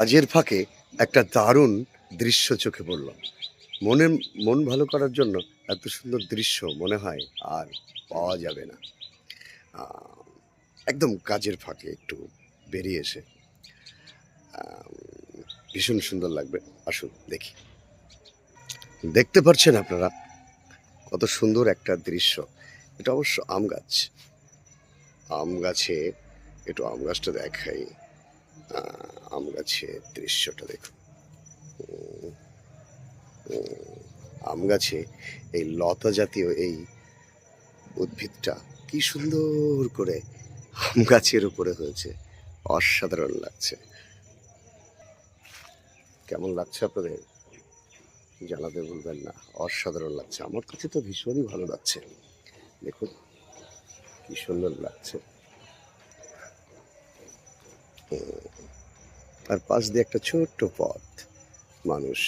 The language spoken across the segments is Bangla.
কাজের ফাঁকে একটা দারুণ দৃশ্য চোখে পড়ল। মনের মন ভালো করার জন্য এত সুন্দর দৃশ্য মনে হয় আর পাওয়া যাবে না। একদম কাজের ফাঁকে একটু বেরিয়ে এসে। ভীষণ সুন্দর লাগবে। আসুন, দেখি। দেখতে পাচ্ছেন আপনারা কত সুন্দর একটা দৃশ্য। এটা অবশ্য আম গাছ। আম গাছে একটু আম গাছটা দেখাই। আম গাছের দৃশ্যটা দেখুন। আম গাছে এই লতা জাতীয় এই উদ্ভিদটা কি সুন্দর করে আম গাছের উপরে হয়েছে। অসাধারণ লাগছে। কেমন লাগছে আপনাদের? জানাতে বলবেন না। অসাধারণ লাগছে। আমার কাছে তো ভীষণই ভালো লাগছে। দেখুন, কি সুন্দর লাগছে। আর পাশ দিয়ে একটা ছোট্ট পথ মানুষ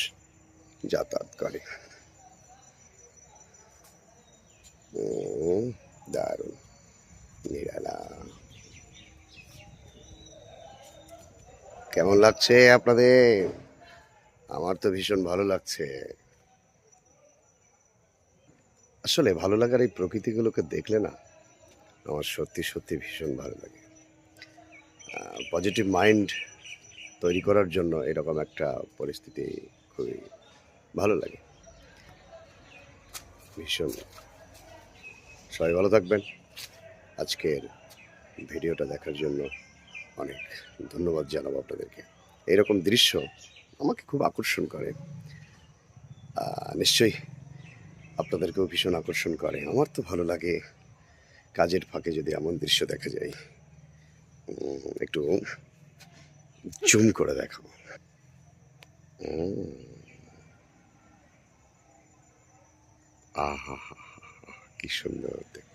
যাতায়াত করে। দারুণ, নিরালা। কেমন লাগছে আপনাদের? আমার তো ভীষণ ভালো লাগছে। আসলে ভালো লাগার এই প্রকৃতিগুলোকে দেখলে না, আমার সত্যি সত্যি ভীষণ ভালো লাগে। পজিটিভ মাইন্ড তৈরি করার জন্য এরকম একটা পরিস্থিতি খুবই ভালো লাগে। ভীষণ। সবাই ভালো থাকবেন। আজকের ভিডিওটা দেখার জন্য অনেক ধন্যবাদ জানাব আপনাদেরকে। এরকম দৃশ্য আমাকে খুব আকর্ষণ করে। নিশ্চয়ই আপনাদেরকেও ভীষণ আকর্ষণ করে। আমার তো ভালো লাগে কাজের ফাঁকে যদি এমন দৃশ্য দেখা যায়। একটু জুম করে দেখাবো। আহা হা হা কি সুন্দর দেখতে